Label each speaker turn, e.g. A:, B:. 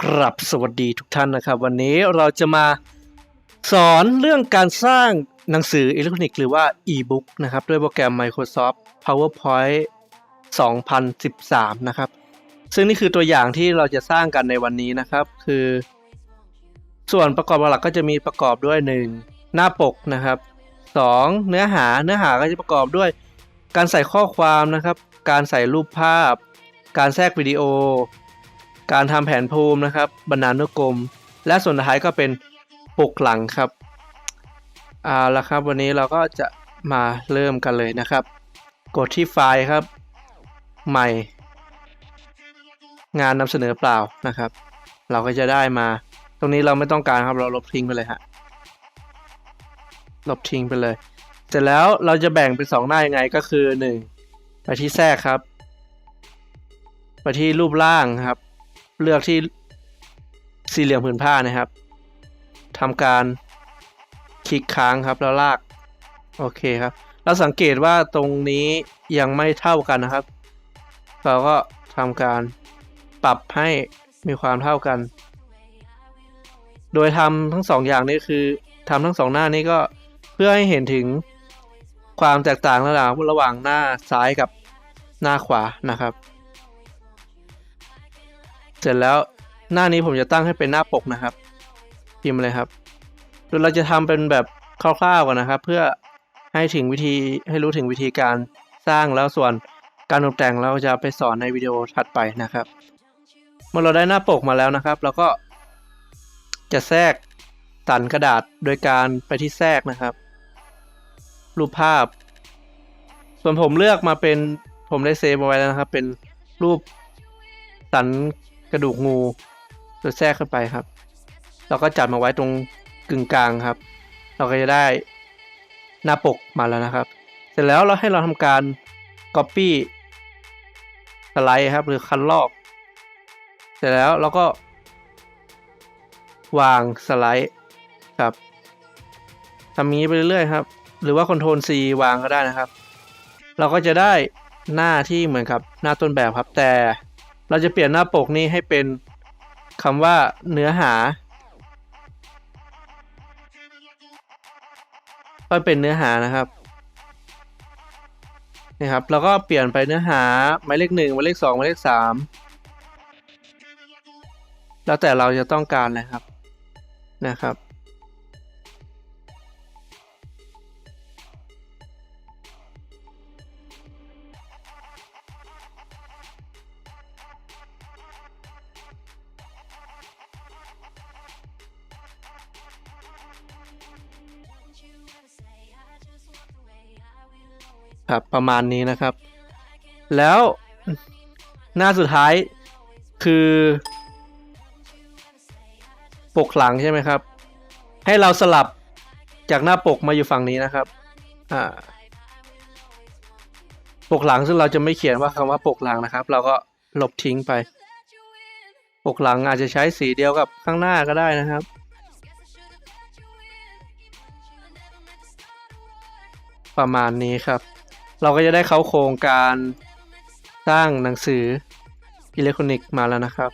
A: ครับสวัสดีทุกท่านนะครับ วันนี้เราจะมาสอนเรื่องการสร้างหนังสืออิเล็กทรอนิกส์หรือว่า e-book นะครับ ด้วยโปรแกรม Microsoft PowerPoint 2013 นะครับ ซึ่งนี่คือตัวอย่างที่เราจะสร้างกันในวันนี้นะครับ คือ ส่วนประกอบหลักก็จะมีประกอบด้วย 1. หน้าปกนะครับ 2. เนื้อหาเนื้อหาก็จะประกอบด้วย การใส่ข้อความนะครับ การใส่รูปภาพ การแทรกวิดีโอ การทำแผนภูมินะครับบรรณานุกรม และส่วนท้ายก็เป็นปกหลังครับเอาละครับวันนี้เราก็จะมาเริ่มกันเลยนะครับ กดที่ไฟล์ครับ ใหม่ งานนำเสนอเปล่านะครับ เราก็จะได้มา ตรงนี้เราไม่ต้องการครับเราลบทิ้งไปเลยฮะลบทิ้งไปเลย เสร็จแล้วเราจะแบ่งเป็นสองหน้ายังไงก็คือหนึ่งไปที่แทรกครับ ไปที่รูปร่างครับ เลือกที่สี่เหลี่ยมผืนผ้านะครับทำการคลิกค้างครับแล้วลาก โอเคครับ เราสังเกตว่าตรงนี้ยังไม่เท่ากันนะครับ เราก็ทำการปรับให้มีความเท่ากัน โดยทำทั้งสองอย่างนี้คือทำทั้งสองหน้านี้ก็เพื่อให้เห็นถึงความแตกต่างระหว่างระหว่างหน้าซ้ายกับหน้าขวานะครับ ร็จแล้วหน้านี้ผมจะตั้งให้เป็นหน้าปกนะครับ พิมพ์เลยครับโดยเราจะทำเป็นแบบคร่าวๆก่อนนะครับ เพื่อให้ถึงวิธีให้รู้ถึงวิธีการสร้างแล้วส่วนการตกแต่งเราจะไปสอนในวิดีโอถัดไปนะครับเมื่อเราได้หน้าปกมาแล้วนะครับเราก็จะแทรกสันกระดาษโดยการไปที่แทรกนะครับ รูปภาพ ส่วนผมเลือกมาเป็นผมได้เซฟเอาไว้แล้วนะครับ เป็นรูปสัน ระดูกงูโดแทรกเข้าไปครับ เราก็จัดมาไว้ตรงกึ่งกลางครับ เราก็จะได้หน้าปกมาแล้วนะครับ เสร็จแล้วเราให้เราทำการ Copy สไลด์ครับ หรือคันลอก เสร็จแล้วเราก็ วางสไลด์ครับทำนี้ไปเรื่อยๆครับ หรือว่า Ctrl C วางก็ได้นะครับ เราก็จะได้หน้าที่เหมือนกับหน้าต้นแบบครับแต่ เราจะเปลี่ยนหน้าปกนี้ให้เป็นคำว่าเนื้อหา ก็เป็นเนื้อหานะครับนี่ครับเราก็เปลี่ยนไปเนื้อหาหมายเลขหนึ่งหมายเลขสองหมายเลขสามแล้วแต่เราจะต้องการนะครับนะครับ ครับ ประมาณนี้นะครับ แล้วหน้าสุดท้ายคือ ปกหลังใช่ไหมครับ ให้เราสลับจากหน้าปกมาอยู่ฝั่งนี้นะครับอ่าปกหลังซึ่งเราจะไม่เขียนว่าคำว่าปกหลังนะครับ เราก็ลบทิ้งไป ปกหลังอาจจะใช้สีเดียวกับข้างหน้าก็ได้นะครับ ประมาณนี้ครับ เราก็จะได้เข้าโครงการสร้างหนังสืออิเล็กทรอนิกส์มาแล้วนะครับ